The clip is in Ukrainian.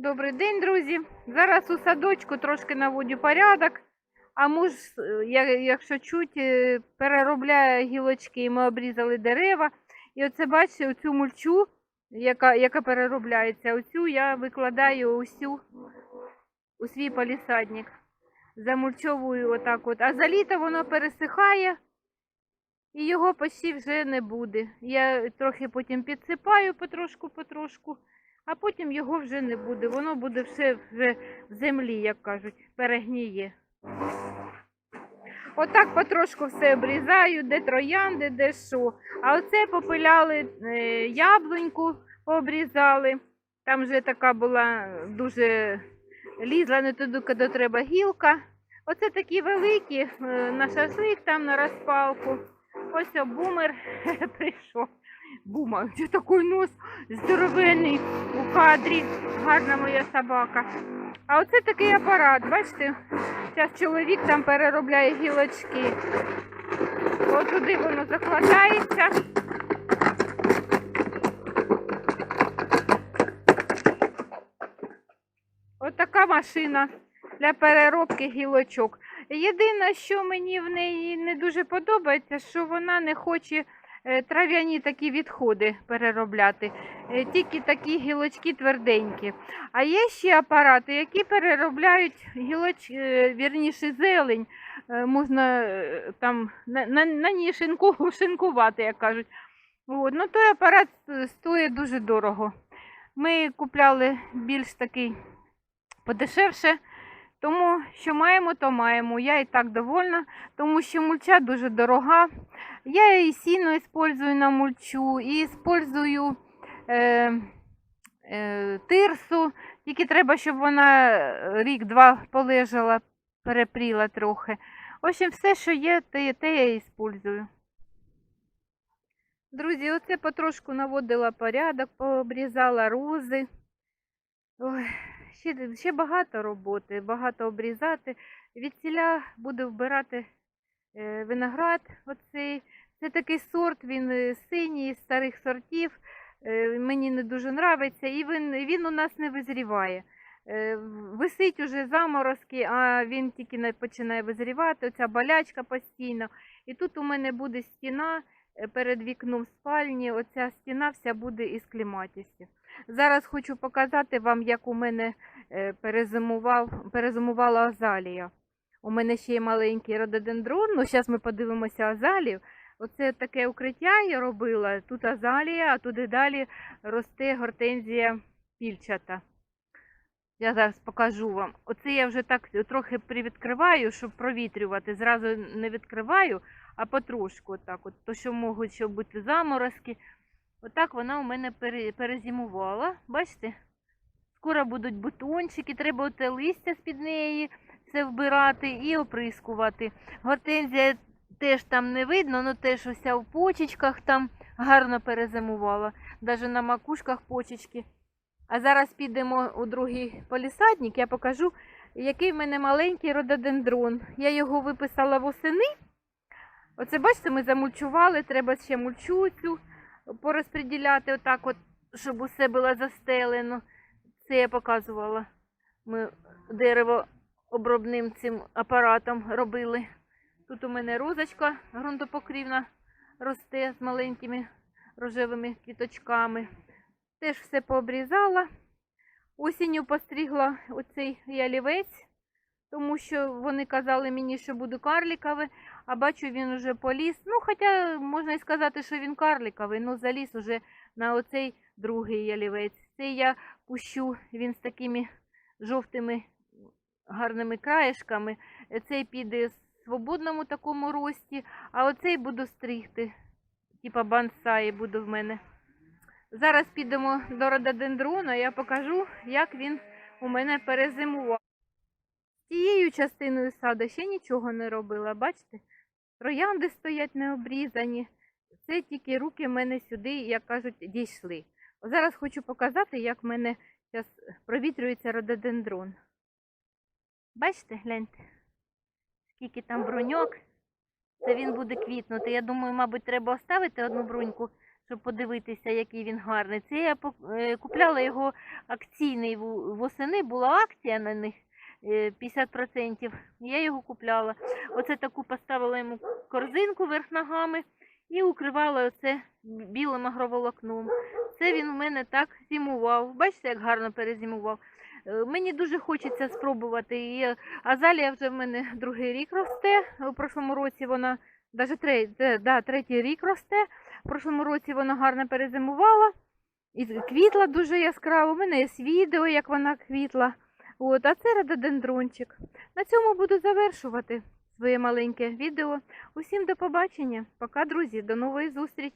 Добрий день, друзі. Зараз у садочку трошки наводю порядок, а муж, е, якщо чуть, е, переробляє гілочки, ми обрізали дерева. І оце бачите, оцю мульчу, яка, яка переробляється, оцю я викладаю усю у свій палісадник. Замульчовую отак от. А за літо воно пересихає і його почти вже не буде. Я трохи потім підсипаю потрошку-потрошку а потім його вже не буде. Воно буде все в землі, як кажуть, перегніє. Отак потрошку все обрізаю, де троянди, де що. А оце попиляли е, яблуньку, пообрізали. Там вже така була дуже лізла не туди, куди треба гілка. Оце такі великі е, на шашлик, там на розпалку. Ось о, бумер прийшов. Бума, це такий нос здоровенний у кадрі. Гарна моя собака. А оце такий апарат, бачите? Зараз чоловік там переробляє гілочки. От туди воно закладається. От машина для переробки гілочок. Єдине, що мені в неї не дуже подобається, що вона не хоче трав'яні такі відходи переробляти, е, тільки такі гілочки тверденькі. А є ще апарати, які переробляють гілоч, е, вірніше зелень. Е, Можна е, там на, на, на ній шинку, шинкувати, як кажуть. От. Ну, той апарат е, стоїть дуже дорого. Ми купляли більш такий подешевше. Тому що маємо, то маємо. Я і так довольна, тому що мульча дуже дорога. Я і сіно использую на мульчу, і использую е, е, тирсу. Тільки треба, щоб вона е, рік-два полежала, перепріла трохи. В общем, все, що є, те, те я і. Друзі, оце потрошку наводила порядок, пообрізала рози. Ой, ще, ще багато роботи, багато обрізати. Від ціля буду вбирати е, виноград. Оцей. Це такий сорт, він е, синій, з старих сортів. Е, мені не дуже подобається, і він, він у нас не визріває. Висить уже заморозки, а він тільки починає визрівати, оця болячка постійно. І тут у мене буде стіна перед вікном спальні, оця стіна вся буде із кліматістю. Зараз хочу показати вам, як у мене е, перезимував, перезимувала азалія. У мене ще є маленький рододендрон, ну зараз ми подивимося азалію. Оце таке укриття я робила. Тут азалія, а туди далі росте гортензія пільчата. Я зараз покажу вам. Оце я вже так трохи привідкриваю, щоб провітрювати. Зразу не відкриваю, а потрошку отак. От, то, що можуть бути заморозки. Отак вона у мене перезимувала. Бачите? Скоро будуть бутончики, треба оте листя з-під неї все вбирати і оприскувати. Гортензія теж там не видно, але теж уся в почечках там гарно перезимувала. Навіть на макушках почечки. А зараз підемо у другий полісадник, я покажу, який в мене маленький рододендрон. Я його виписала восени. Оце, бачите, ми замульчували, треба ще мульчу цю порозподіляти отак, от, щоб усе було застелено. Це я показувала. Ми дерево обробним цим апаратом робили. Тут у мене розочка ґрунтопокрівна росте з маленькими рожевими квіточками. Теж все пообрізала. Осінню пострігла оцей ялівець, тому що вони казали мені, що буду карліковий, а бачу, він уже поліз. Ну, хоча можна і сказати, що він карліковий, ну заліз уже на оцей другий ялівець. Цей я пущу, він з такими жовтими гарними краєшками. Цей піде в свободному такому рості, а оцей буду стригти. Типа бонсаї буде в мене. Зараз підемо до рододендрона, я покажу, як він у мене перезимував. З цією частиною саду ще нічого не робила, бачите? Троянди стоять не обрізані. Це тільки руки в мене сюди, як кажуть, дійшли. Зараз хочу показати, як в мене зараз провітрюється рододендрон. Бачите, гляньте, скільки там бруньок. Це він буде квітнути. Я думаю, мабуть, треба оставити одну бруньку, щоб подивитися, який він гарний. Це я е, купляла його акційний восени, була акція на них 50%. Я його купляла. Оце таку поставила йому корзинку верх ногами і укривала оце білим агроволокном. Це він у мене так зимував. Бачите, як гарно перезимував. Е, Мені дуже хочеться спробувати. І е, азалія вже в мене другий рік росте. У прошлому році вона, навіть третій, да, третій рік росте. В прошлому році вона гарно перезимувала і квітла дуже яскраво. У мене є відео, як вона квітла. От, а це рододендрончик. На цьому буду завершувати своє маленьке відео. Усім до побачення. Пока, друзі, до нової зустрічі.